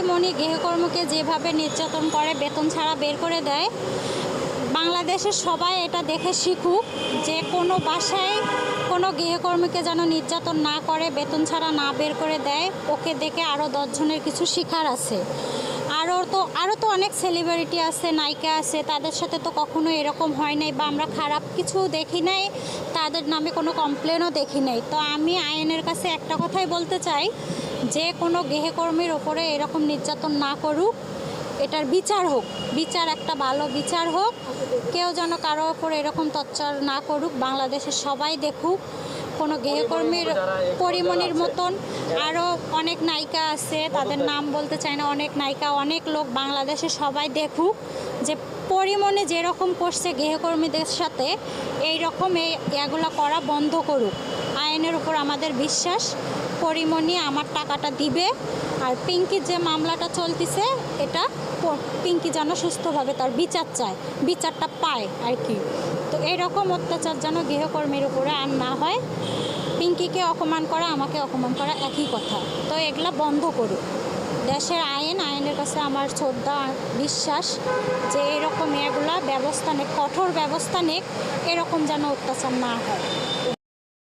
পরিমণি গৃহকর্মকে যেভাবে নির্যাতন করে, বেতন ছাড়া বের করে দেয়, বাংলাদেশের সবাই এটা দেখে শিখুক যে কোনো বাসায় কোনো গৃহকর্মীকে যেন নির্যাতন না করে, বেতন ছাড়া না বের করে দেয়, ওকে দেখে আরও দশজনের কিছু শিখার আছে। আরও তো আরও তো অনেক সেলিব্রিটি আছে, নায়িকা আছে, তাদের সাথে তো কখনো এরকম হয় নাই বা আমরা খারাপ কিছু দেখি নাই, তাদের নামে কোনো কমপ্লেনও দেখি নাই। তো আমি আইনের কাছে একটা কথাই বলতে চাই যে কোনো গৃহকর্মীর ওপরে এরকম নির্যাতন না করুক, এটার বিচার হোক, বিচার একটা ভালো বিচার হোক, কেউ যেন কারও ওপর এরকম তচ্চার না করুক, বাংলাদেশের সবাই দেখুক, কোনো গৃহকর্মীর পরিমণির মতন আরও অনেক নায়িকা আছে, তাদের নাম বলতে চাই না, অনেক নায়িকা, অনেক লোক বাংলাদেশে সবাই দেখুক, যে পরিমণে যেরকম করছে গৃহকর্মীদের সাথে এই রকম এই এগুলো করা বন্ধ করুক। আইনের উপর আমাদের বিশ্বাস, পরিমণি আমার টাকাটা দিবে আর পিঙ্কির যে মামলাটা চলতেছে, এটা পিঙ্কি যেন সুস্থভাবে তার বিচার চায়, বিচারটা পায় আর কি। তো এরকম অত্যাচার যেন গৃহকর্মীর উপরে আর না হয়। পিঙ্কিকে অপমান করা, আমাকে অপমান করা একই কথা। তো এগুলা বন্ধ করুক দেশের আইন, আইনের কাছে আমার শ্রদ্ধা, বিশ্বাস যে এরকম এগুলা ব্যবস্থা নেক, কঠোর ব্যবস্থা নেক, এরকম যেন অত্যাচার না হয়।